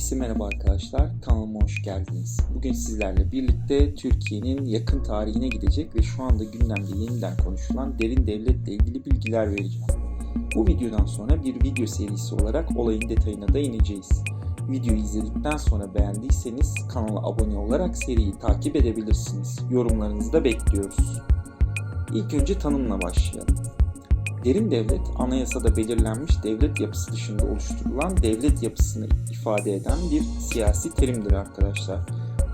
Herkese merhaba arkadaşlar, kanalıma hoş geldiniz. Bugün sizlerle birlikte Türkiye'nin yakın tarihine gidecek ve şu anda gündemde yeniden konuşulan derin devletle ilgili bilgiler vereceğim. Bu videodan sonra bir video serisi olarak olayın detayına da ineceğiz. Videoyu izledikten sonra beğendiyseniz kanala abone olarak seriyi takip edebilirsiniz. Yorumlarınızı da bekliyoruz. İlk önce tanımla başlayalım. Derin devlet, anayasada belirlenmiş devlet yapısı dışında oluşturulan devlet yapısını ifade eden bir siyasi terimdir arkadaşlar.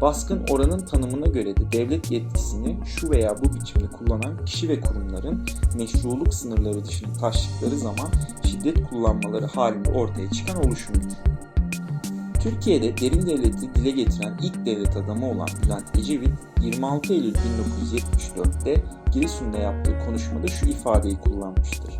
Baskın oranın tanımına göre de devlet yetkisini şu veya bu biçimde kullanan kişi ve kurumların meşruluk sınırları dışında taştıkları zaman şiddet kullanmaları halinde ortaya çıkan oluşumdur. Türkiye'de derin devleti dile getiren ilk devlet adamı olan Bülent Ecevit, 26 Eylül 1974'te Giresun'da yaptığı konuşmada şu ifadeyi kullanmıştır.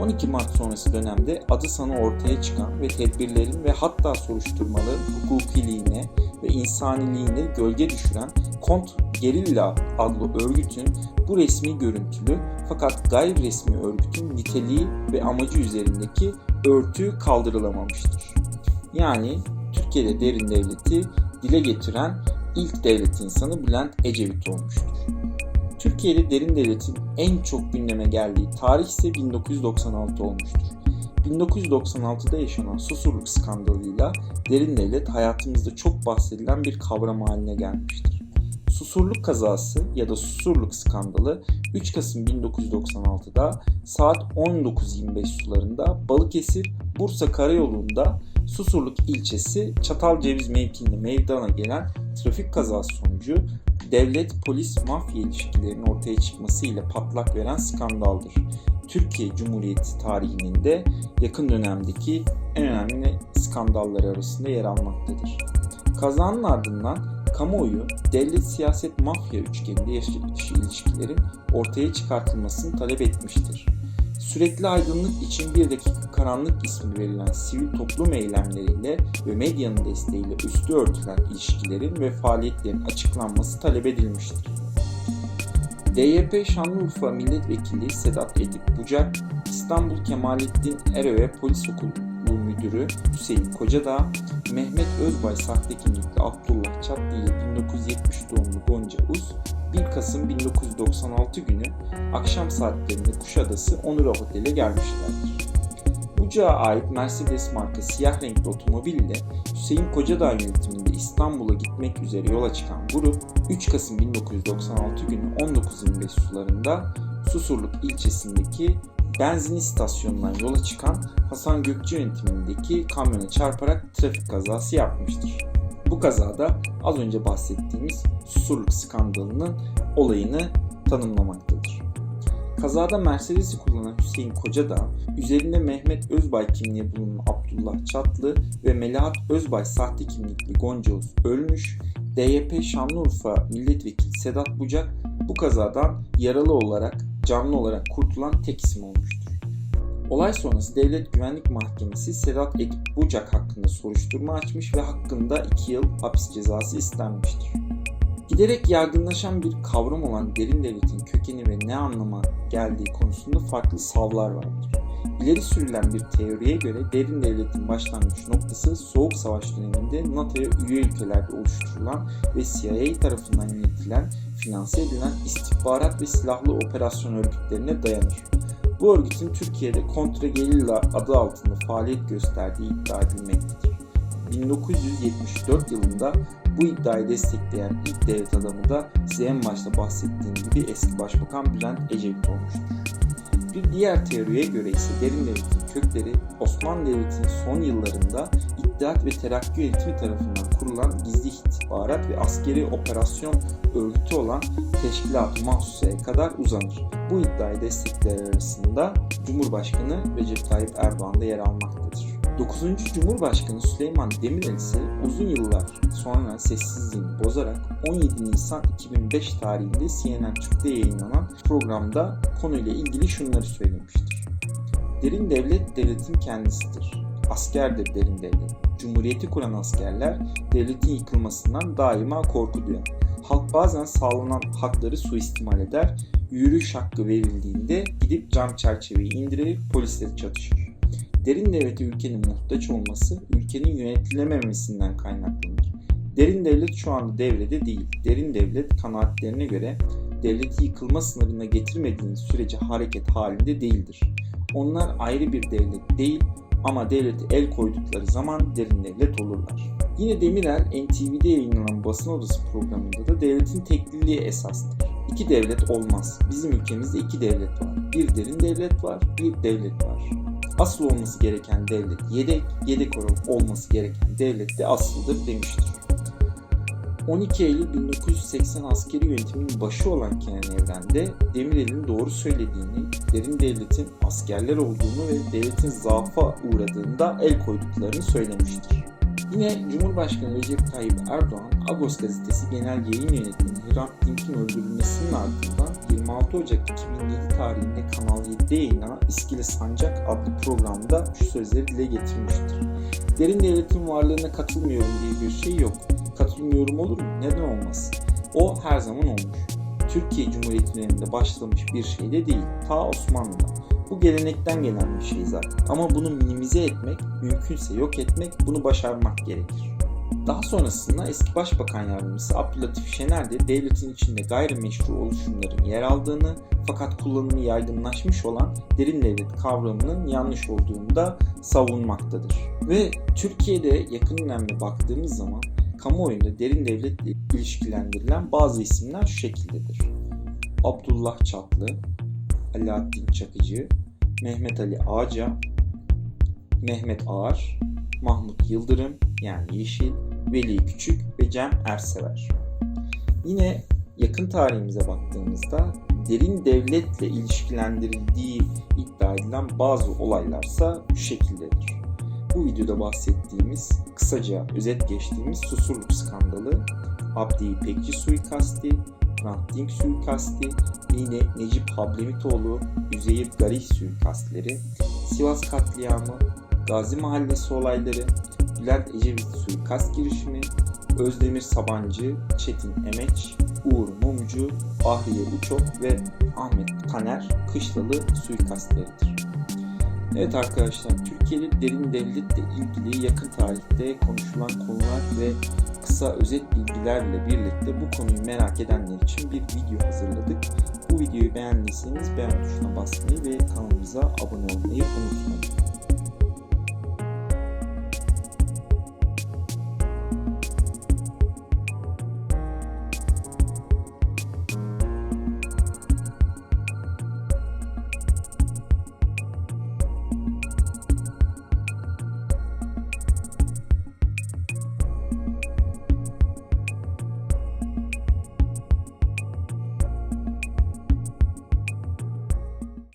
12 Mart sonrası dönemde adı sanı ortaya çıkan ve tedbirlerin ve hatta soruşturmaların hukukiliğine ve insaniliğine gölge düşüren Kont Gerilla adlı örgütün bu resmi görüntülü fakat gayri resmi örgütün niteliği ve amacı üzerindeki örtü kaldırılamamıştır. Yani Türkiye'de derin devleti dile getiren ilk devlet insanı Bülent Ecevit olmuştur. Türkiye'de derin devletin en çok gündeme geldiği tarih ise 1996 olmuştur. 1996'da yaşanan Susurluk skandalıyla derin devlet hayatımızda çok bahsedilen bir kavram haline gelmiştir. Susurluk kazası ya da Susurluk skandalı 3 Kasım 1996'da saat 19.25 sularında Balıkesir Bursa Karayolu'nda Susurluk ilçesi Çatalceviz mevkiinde meydana gelen trafik kazası sonucu devlet polis mafya ilişkilerinin ortaya çıkmasıyla patlak veren skandaldır. Türkiye Cumhuriyeti tarihinin de yakın dönemdeki en önemli skandalları arasında yer almaktadır. Kazanın ardından kamuoyu devlet siyaset mafya üçgeninde yaşadığı ilişkilerin ortaya çıkartılmasını talep etmiştir. Sürekli aydınlık için bir dakika karanlık ismi verilen sivil toplum eylemleriyle ve medyanın desteğiyle üstü örtülen ilişkilerin ve faaliyetlerin açıklanması talep edilmiştir. DYP Şanlıurfa Milletvekili Sedat Edip Bucak, İstanbul Kemalettin Eröve Polis Okulu Müdürü Hüseyin Kocadağ, Mehmet Özbay sahte kimlikli Abdullah Çatlı ile 1970 doğumlu Gonca Uz, 1 Kasım 1996 günü akşam saatlerinde Kuşadası Onura Otel'e gelmişlerdir. Bucak'a ait Mercedes marka siyah renkli otomobil ile Hüseyin Kocadağ yönetiminde İstanbul'a gitmek üzere yola çıkan grup 3 Kasım 1996 günü 19.25 sularında Susurluk ilçesindeki benzin istasyonundan yola çıkan Hasan Gökçe yönetimindeki kamyona çarparak trafik kazası yapmıştır. Bu kazada az önce bahsettiğimiz Susurluk skandalının olayını tanımlamaktadır. Kazada Mercedes'i kullanan Hüseyin Kocadağ, üzerinde Mehmet Özbay kimliği bulunan Abdullah Çatlı ve Melahat Özbay sahte kimlikli Gonca ölmüş, DYP Şanlıurfa Milletvekili Sedat Bucak bu kazadan yaralı olarak, canlı olarak kurtulan tek isim olmuştur. Olay sonrası Devlet Güvenlik Mahkemesi Sedat Edip Bucak hakkında soruşturma açmış ve hakkında 2 yıl hapis cezası istenmiştir. Giderek yaygınlaşan bir kavram olan derin devletin kökeni ve ne anlama geldiği konusunda farklı savlar vardır. İleri sürülen bir teoriye göre derin devletin başlangıç noktası Soğuk Savaş döneminde NATO'ya üye ülkelerde oluşturulan ve CIA tarafından yönetilen, finanse edilen istihbarat ve silahlı operasyon örgütlerine dayanır. Bu örgütün Türkiye'de kontrgerilla adı altında faaliyet gösterdiği iddia edilmektedir. 1974 yılında bu iddiayı destekleyen ilk devlet adamı da size en başta bahsettiğim gibi eski başbakan Bülent Ecevit olmuştur. Bir diğer teoriye göre ise derin devletin kökleri Osmanlı Devleti'nin son yıllarında İttihat ve Terakki Yönetimi tarafından kurulan gizli istihbarat ve askeri operasyon örgütü olan Teşkilat-ı kadar uzanır. Bu iddiayı destekler arasında Cumhurbaşkanı Recep Tayyip Erdoğan da yer almaktadır. 9. Cumhurbaşkanı Süleyman Demirel ise uzun yıllar sonra sessizliğini bozarak 17 Nisan 2005 tarihinde CNN Türk'te yayınlanan programda konuyla ilgili şunları söylemiştir. Derin devlet devletin kendisidir. Askerdir derin devlet. Cumhuriyeti kuran askerler devletin yıkılmasından daima korku duyar. Halk bazen sağlanan hakları suistimal eder, yürüyüş hakkı verildiğinde gidip cam çerçeveyi indirip polisleri çatışır. Derin devlete ülkenin muhtaç olması ülkenin yönetilememesinden kaynaklanır. Derin devlet şu anda devrede değil. Derin devlet kanaatlerine göre devleti yıkılma sınırına getirmediğiniz sürece hareket halinde değildir. Onlar ayrı bir devlet değil ama devlete el koydukları zaman derin devlet olurlar. Yine Demirel NTV'de yayınlanan basın odası programında da devletin tekliliği esastır. İki devlet olmaz. Bizim ülkemizde iki devlet var. Bir derin devlet var, bir devlet var. Asıl olması gereken devlet yedek, yedek olması gereken devlet de asıldır demiştir. 12 Eylül 1980 askeri yönetimin başı olan Kenan Evren de Demirel'in doğru söylediğini, derin devletin askerler olduğunu ve devletin zaafa uğradığında el koyduklarını söylemiştir. Yine Cumhurbaşkanı Recep Tayyip Erdoğan, Agos gazetesi genel yayın yönetmeni Hrant Dink'in öldürülmesinin ardından 26 Ocak 2007 tarihinde Kanal 7'de yayınlanan İskele Sancak adlı programda şu sözleri dile getirmiştir. Derin devletin varlığına katılmıyorum diye bir şey yok. Katılmıyorum olur mu? Neden olmaz? O her zaman olmuş. Türkiye Cumhuriyeti döneminde başlamış bir şey de değil. Ta Osmanlı'da. Bu gelenekten gelen bir şey zaten. Ama bunu minimize etmek, mümkünse yok etmek, bunu başarmak gerekir. Daha sonrasında eski Başbakan Yardımcısı Abdülatif Şener de devletin içinde gayrimeşru oluşumların yer aldığını fakat kullanımı yaygınlaşmış olan derin devlet kavramının yanlış olduğunu da savunmaktadır. Ve Türkiye'de yakın dönemde baktığımız zaman kamuoyunda derin devletle ilişkilendirilen bazı isimler şu şekildedir. Abdullah Çatlı, Alaaddin Çakıcı, Mehmet Ali Ağca, Mehmet Ağar, Mahmut Yıldırım yani Yeşil, Veli Küçük ve Cem Ersever. Yine yakın tarihimize baktığımızda derin devletle ilişkilendirildiği iddia edilen bazı olaylarsa şu şekildedir. Bu videoda bahsettiğimiz, kısaca özet geçtiğimiz Susurluk skandalı, Abdi İpekçi suikasti, Hrant Dink suikasti, yine Necip Hablemitoğlu, Üzeyir Garih suikastleri, Sivas katliamı, Gazi Mahallesi olayları, Bülent Ecevit suikast girişimi, Özdemir Sabancı, Çetin Emeç, Uğur Mumcu, Bahriye Uçok ve Ahmet Taner Kışlalı suikastleridir. Evet arkadaşlar, Türkiye'de derin devletle ilgili yakın tarihte konuşulan konular ve kısa özet bilgilerle birlikte bu konuyu merak edenler için bir video hazırladık. Bu videoyu beğendiyseniz beğen tuşuna basmayı ve kanalımıza abone olmayı unutmayın.